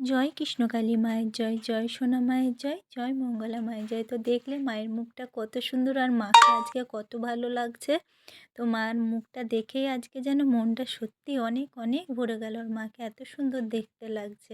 জয় কৃষ্ণকালী মায়ের জয় জয় সোনা মায়ের জয় জয় মঙ্গলা মায়ের জয়। তো দেখলে মায়ের মুখটা কত সুন্দর আর মাকে আজকে কত ভালো লাগছে। তো মার মুখটা দেখেই আজকে যেন মনটা সত্যি অনেক অনেক ভরে গেল। আর মাকে এত সুন্দর দেখতে লাগছে।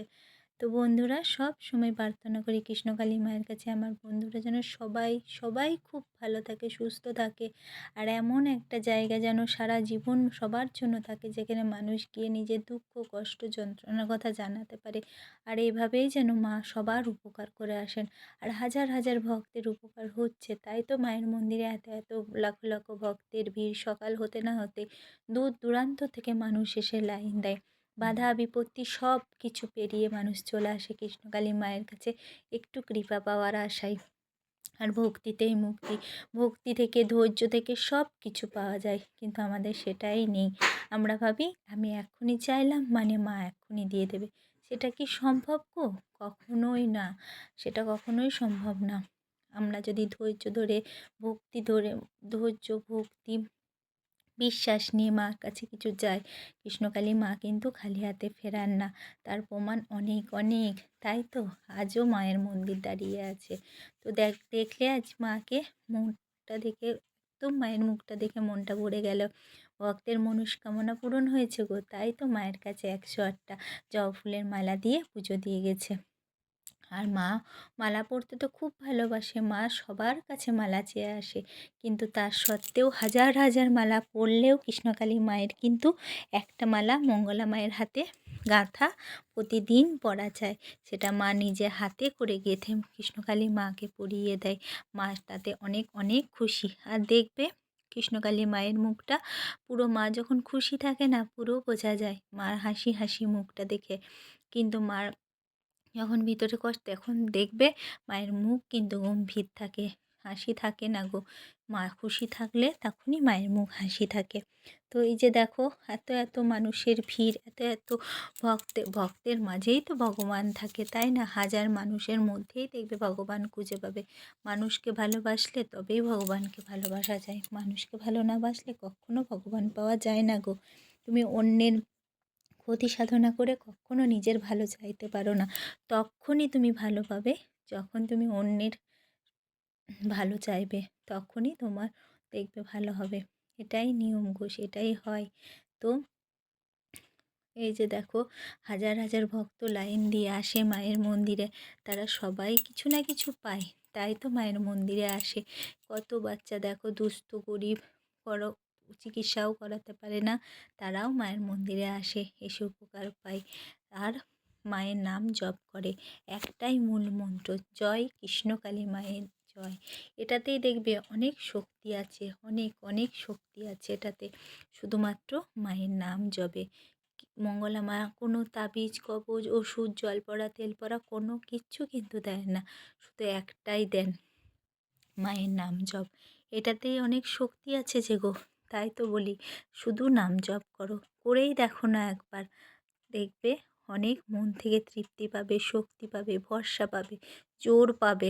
তো বন্ধুরা সব সময় প্রার্থনা করি কৃষ্ণকালী মায়ের কাছে, আমার বন্ধুরা যেন সবাই সবাই খুব ভালো থাকে, সুস্থ থাকে। আর এমন একটা জায়গা যেন সারা জীবন সবার জন্য থাকে, যেখানে মানুষ গিয়ে নিজের দুঃখ, কষ্ট, যন্ত্রণার কথা জানাতে পারে। আর এভাবেই যেন মা সবার উপকার করে আসেন। আর হাজার হাজার ভক্তের উপকার হচ্ছে, তাই তো মায়ের মন্দিরে এত এত লাখো লাখো ভক্তের ভিড় সকাল হতে না হতে দূর দূরান্ত থেকে মানুষ এসে লাইন দেয়। বাধা, বিপত্তি সব কিছু পেরিয়ে মানুষ চলে আসে কৃষ্ণকালী মায়ের কাছে। একটু কৃপা পাওয়ার আশায় আর ভক্তিতেই মুক্তি। ভক্তি থেকে, ধৈর্য থেকে সব কিছু পাওয়া যায়, কিন্তু আমাদের সেটাই নেই। আমরা ভাবি, আমি এক্ষুনি চাইলাম মানে মা এক্ষুনি দিয়ে দেবে। সেটা কি সম্ভব গো? কখনোই না। সেটা কখনোই সম্ভব না। আমরা যদি ধৈর্য ধরে, ভক্তি ধরে, ধৈর্য, ভক্তি বিশ্বাস নিয়ে মার কাছে কিছু যায়। কৃষ্ণকালী মা কিন্তু খালি হাতে ফেরান না। তার প্রমাণ অনেক অনেক। তাই তো আজও মায়ের মন্দির দাঁড়িয়ে আছে। তো দেখ, দেখলে আজ মাকে মুখটা দেখে, একদম মায়ের মুখটা দেখে মনটা ভরে গেল। ভক্তের মনস্কামনা পূরণ হয়েছে গো। তাই তো মায়ের কাছে একশো আটটা জবা ফুলের মালা দিয়ে পুজো দিয়ে গেছে। আর মা মালা পরতে তো খুব ভালোবাসে। মা সবার কাছে মালা চেয়ে আসে। কিন্তু তার সত্ত্বেও হাজার হাজার মালা পরলেও কৃষ্ণকালী মায়ের কিন্তু একটা মালা মঙ্গলা মায়ের হাতে গাঁথা প্রতিদিন পরা যায়। সেটা মা নিজে হাতে করে গেঁথে কৃষ্ণকালী মাকে পরিয়ে দেয়। মা তাতে অনেক অনেক খুশি। আর দেখবে কৃষ্ণকালী মায়ের মুখটা পুরো মা যখন খুশি থাকে না পুরো বোঝা যায়। মার হাসি হাসি মুখটা দেখে। কিন্তু মার যখন ভিতরে কষ্ট তখন দেখবে মায়ের মুখ কিন্তু গম্ভীর থাকে, হাসি থাকে না গো। মা খুশি থাকলে তখনই মায়ের মুখ হাসি থাকে। তো এই যে দেখো, এত এত মানুষের ভিড়, এত এত ভক্তে, ভক্তের মাঝেই তো ভগবান থাকে, তাই না? হাজার মানুষের মধ্যেই দেখবে ভগবান খুঁজে পাবে। মানুষকে ভালোবাসলে তবেই ভগবানকে ভালোবাসা যায়। মানুষকে ভালো না বাসলে কখনো ভগবান পাওয়া যায় না গো। তুমি অন্যের ক্ষতি সাধনা করে কখনো নিজের ভালো চাইতে পারো না। তখনই তুমি ভালো পাবে। যখন তুমি অন্যের ভালো চাইবে, তখনই তোমার দেখবে ভালো হবে। এটাই নিয়ম ঘোষ, এটাই হয়। তো এই যে দেখো, হাজার হাজার ভক্ত লাইন দিয়ে আসে মায়ের মন্দিরে। তারা সবাই কিছু না কিছু পায়। তাই তো মায়ের মন্দিরে আসে। কত বাচ্চা দেখো, দুস্থ, গরিব বড় চিকিৎসাও করাতে পারে না। তারাও মায়ের মন্দিরে আসে, এসে উপকার পায়। আর মায়ের নাম জপ করে। একটাই মূল মন্ত্র, জয় কৃষ্ণকালী মায়ের জয়। এটাতেই দেখবে অনেক শক্তি আছে, অনেক অনেক শক্তি আছে এটাতে। শুধুমাত্র মায়ের নাম জবে মঙ্গলা মা কোনো তাবিজ, কবজ, ওষুধ, জল পড়া, তেল পড়া কোনো কিচ্ছু কিন্তু দেয় না। শুধু একটাই দেন মায়ের নাম জপ। এটাতেই অনেক শক্তি আছে যে গো। তাই তো বলি। শুধু নাম জপ করো, করেই দেখো না একবার। দেখবে অনেক মন থেকে তৃপ্তি পাবে, শক্তি পাবে, ভরসা পাবে, জোর পাবে।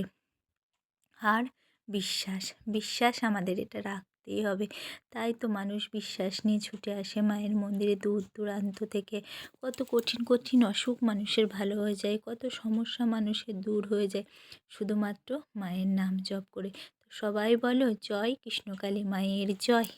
আর বিশ্বাস বিশ্বাস আমাদের এটা রাখতেই হবে। তাই তো মানুষ বিশ্বাস নিয়ে ছুটে আসে মায়ের মন্দিরে দূর দূরান্ত থেকে। কত কঠিন কঠিন অসুখ মানুষের ভালো হয়ে যায়, কত সমস্যা মানুষের দূর হয়ে যায়। শুধুমাত্র মায়ের নাম জপ করে। তো সবাই বলো, জয় কৃষ্ণকালী মায়ের জয়।